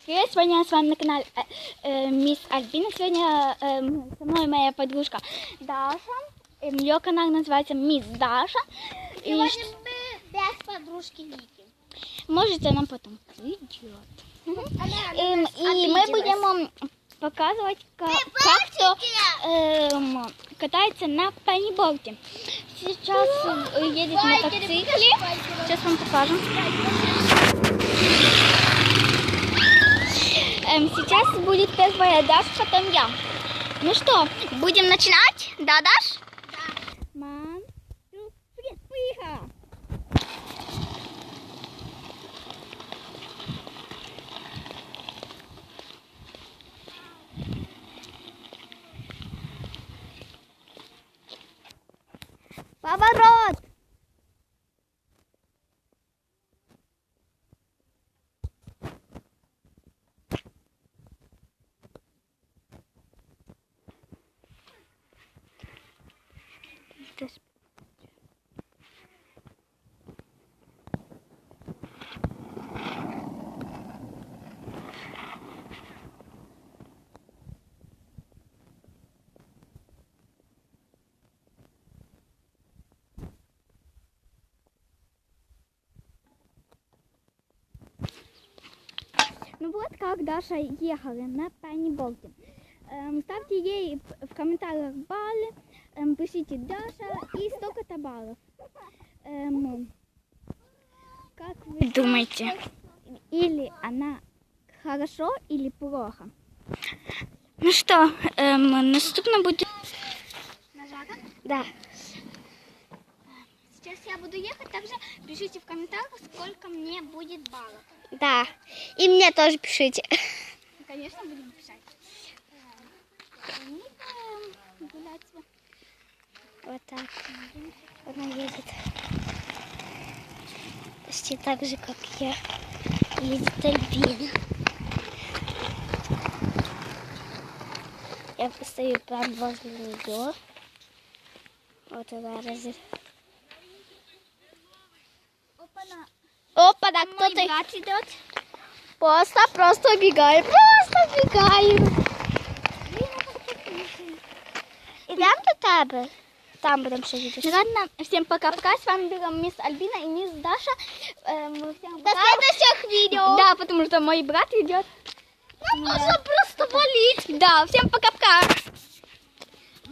Привет, сегодня я с вами на канале э, э, Мисс Альбина. Сегодня э, со мной моя подружка Даша. Э, Ее канал называется Мисс Даша. И Сегодня ш- мы без подружки Вики. можете она потом придет. Эм, и мы будем показывать, как, как кто эм, катается на паниборде. Сейчас э, едет на мотоцикле. Сейчас вам покажем. Эм, сейчас будет первая Даш, потом я. Ну что, будем начинать? Да, Даш? Да. Three, поехали! Поворот! Ну вот как Даша ехала на паниболке. Эм, ставьте ей в- комментариях баллы, пишите Даша и столько-то баллов. Эм, как вы думаете, или она хорошо или плохо? Ну что, эм, наступно будет... Нажата? Да. Сейчас я буду ехать, также пишите в комментариях, сколько мне будет баллов. Да. И мне тоже пишите. Конечно, будем писать. Э, и, э, гулять. Вот так. Она едет. Почти так же, как я. Едет Альбина. Я постою прям возле нее. Вот она разве... Опа-на. Опа, да Мой кто-то... брат идет. Просто, просто убегаем. Просто убегаем. Ідемо до тебе. Там ще їдеш. Ну ладно, всем пока-пока. С вами была мисс Альбина и мисс Даша. Э, всем До следующих видео. Да, потому что мой брат идет. Нам нужно просто болеть. Да, всем пока-пока.